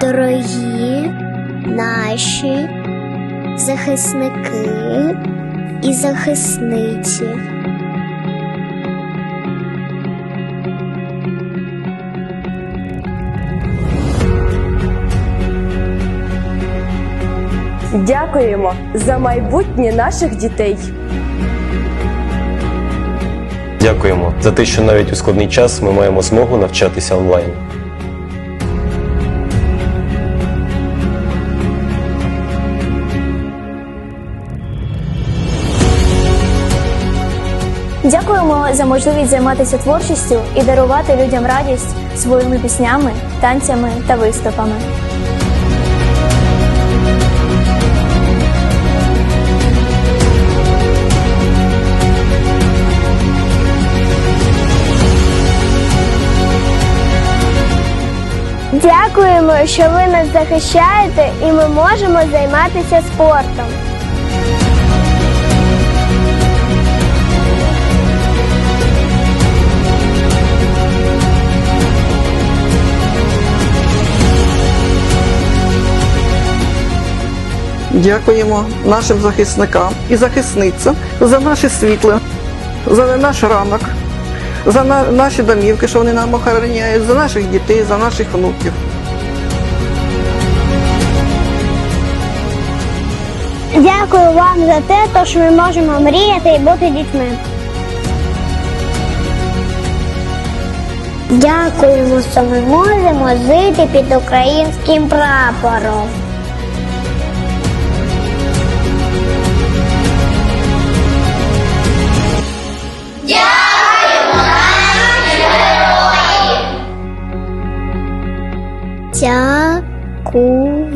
дорогі наші захисники і захисниці. Дякуємо за майбутнє наших дітей. Дякуємо за те, що навіть у складний час ми маємо змогу навчатися онлайн. Дякуємо за можливість займатися творчістю і дарувати людям радість своїми піснями, танцями та виступами. Дякуємо, що ви нас захищаєте, і ми можемо займатися спортом. Дякуємо нашим захисникам і захисницям за наше світло, за наш ранок, за на- наші домівки, що вони нам охороняють, за наших дітей, за наших внуків. Дякую вам за те, що ми можемо мріяти і бути дітьми. Дякуємо, що ми можемо жити під українським прапором. Дякуємо.